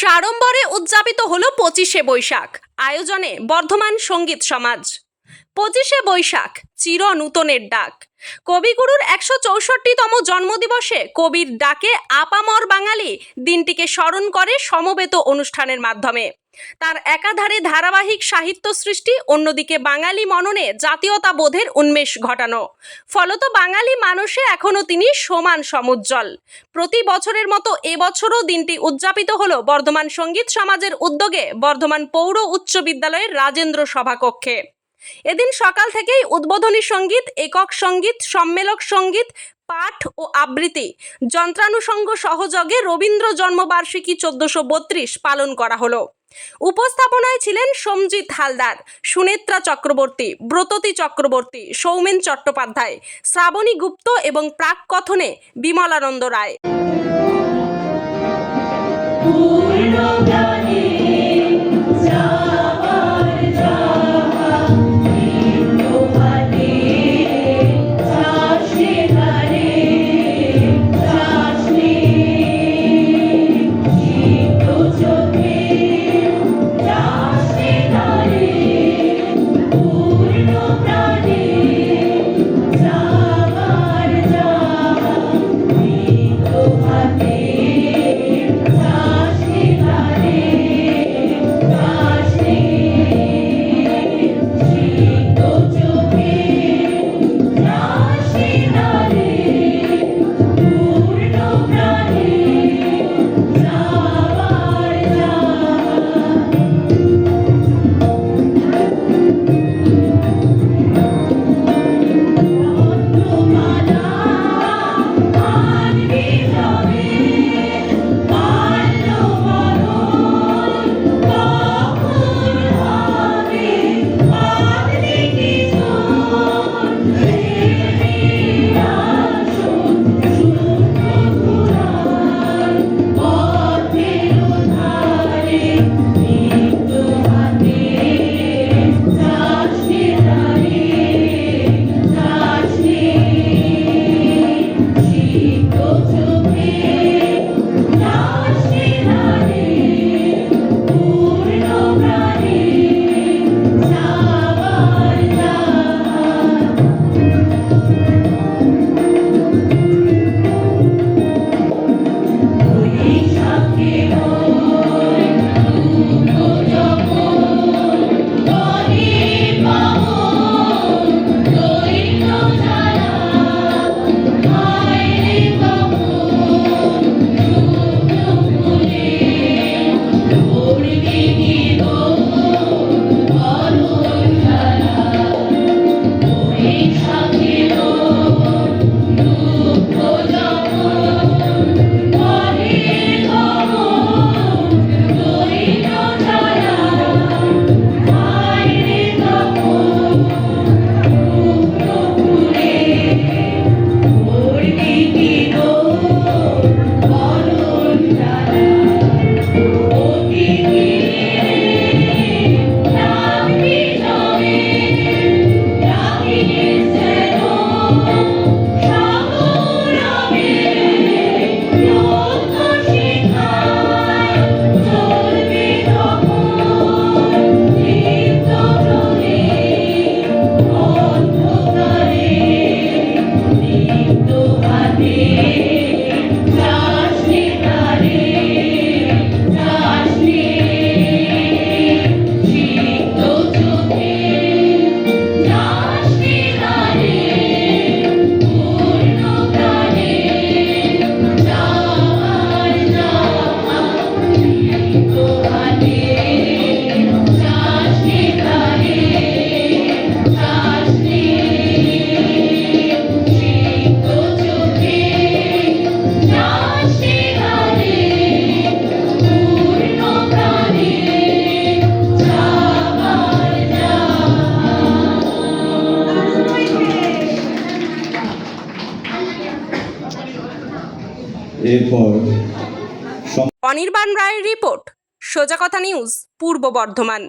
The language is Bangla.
সাড়ম্বরে উদযাপিত হল পঁচিশে বৈশাখ। আয়োজনে বর্ধমান সংগীত সমাজ। পঁচিশে বৈশাখ, চির নূতনের ডাক। কবিগুরুর একশো চৌষট্টিতম জন্মদিবসে কবির ডাকে আপামর বাঙালি দিনটিকে স্মরণ করে সমবেত অনুষ্ঠানের মাধ্যমে। তার একাধারে ধারাবাহিক সাহিত্য সৃষ্টি, অন্যদিকে বাঙালি মননে জাতীয়তাবোধের উন্মেষ ঘটানো। ফলত বাঙালি মানুষে এখনও তিনি সমান সমুজ্জ্বল। প্রতি বছরের মতো এবছরও দিনটি উদযাপিত হল বর্ধমান সংগীত সমাজের উদ্যোগে বর্ধমান পৌর উচ্চ বিদ্যালয়ের রাজেন্দ্র সভাকক্ষে। এদিন সকাল থেকেই উদ্বোধনী সংগীত, একক সংগীত, সম্মেলক সংগীত, পাঠ ও আবৃত্তি, যন্ত্রানুষঙ্গ সহযোগে রবীন্দ্র জন্মবার্ষিকী চোদ্দশো বত্রিশ পালন করা হলো। উপস্থাপনায় ছিলেন সমজিৎ হালদার, সুনেত্রা চক্রবর্তী, ব্রততী চক্রবর্তী, সৌমেন চট্টোপাধ্যায়, শ্রাবণী গুপ্ত এবং প্রাক কথনে বিমলানন্দ রায়। Amen. এরপর অনির্বাণ রায়ের রিপোর্ট সোজা কথা নিউজ পূর্ব বর্ধমান।